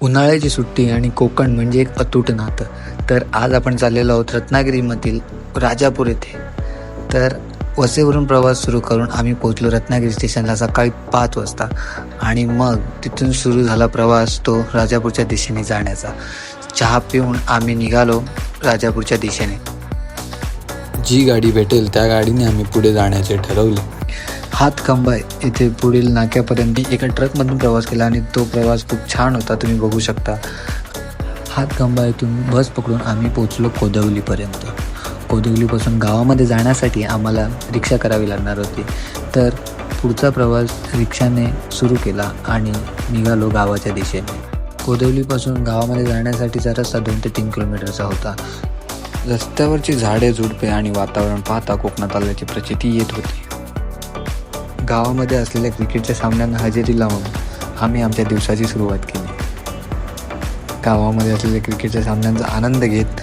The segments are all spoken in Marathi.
उन्हाळ्याची सुट्टी आणि कोकण म्हणजे एक अतूट नातं. तर आज आपण चाललेलो आहोत रत्नागिरीमधील राजापूर येथे. तर वसेवरून प्रवास सुरू करून आम्ही पोहोचलो रत्नागिरी स्टेशनला सकाळी पाच वाजता. आणि मग तिथून सुरू झाला प्रवास तो राजापूरच्या दिशेने जाण्याचा. चहा पिऊन आम्ही निघालो राजापूरच्या दिशेने. जी गाडी भेटेल त्या गाडीने आम्ही पुढे जाण्याचे ठरवले. हातखंबा येथे पुढील नाक्यापर्यंत एका ट्रकमधून प्रवास केला आणि तो प्रवास खूप छान होता तुम्ही बघू शकता. हातखंबा येथून बस पकडून आम्ही पोचलो कोदवलीपर्यंत. कोदवलीपासून गावामध्ये जाण्यासाठी आम्हाला रिक्षा करावी लागणार होती. तर पुढचा प्रवास रिक्षाने सुरू केला आणि निघालो गावाच्या दिशेने. कोदवलीपासून गावामध्ये जाण्यासाठीचा रस्ता दोन ते तीन किलोमीटरचा होता. रस्त्यावरची झाडे झुडपे आणि वातावरण पाहता कोकणात आल्याची प्रचिती येत होती. गावामध्ये असलेल्या क्रिकेटच्या सामन्यांना हजेरी लावून आम्ही आमच्या दिवसाची सुरुवात केली. गावामध्ये असलेल्या क्रिकेटच्या सामन्यांचा आनंद घेत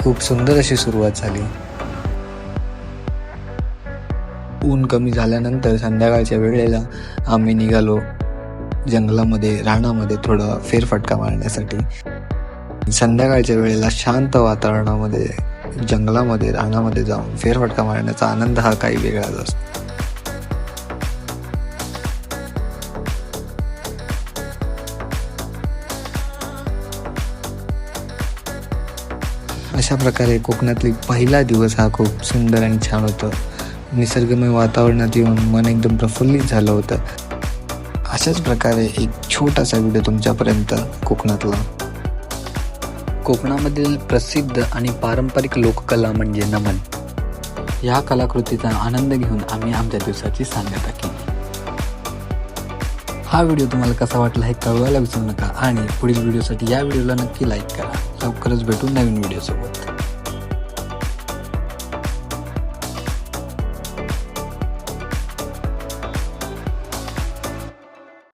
खूप सुंदर अशी सुरुवात झाली. ऊन कमी झाल्यानंतर संध्याकाळच्या वेळेला आम्ही निघालो जंगलामध्ये रानामध्ये थोडा फेरफटका मारण्यासाठी. संध्याकाळच्या वेळेला शांत वातावरणामध्ये जंगलामध्ये रानामध्ये जाऊन फेरफटका मारण्याचा आनंद हा काही वेगळाच असतो. अशा प्रकारे कोकणातली पहिला दिवस हा खूप सुंदर आणि छान होतं. निसर्गमय वातावरणात येऊन मन एकदम प्रफुल्लित झालं होतं. अशाच प्रकारे एक छोटासा व्हिडिओ तुमच्यापर्यंत कोकणातला. कोकणामधील प्रसिद्ध आणि पारंपरिक लोककला म्हणजे नमन. या कलाकृतीचा आनंद घेऊन आम्ही आमच्या दिवसाची सांगता केली हा व्हिडिओ तुम्हाला कसा वाटला हे कळवायला विसरू नका. आणि पुढील व्हिडिओसाठी या व्हिडिओला नक्की लाईक करा. लवकरच भेटू नवीन व्हिडिओसोबत.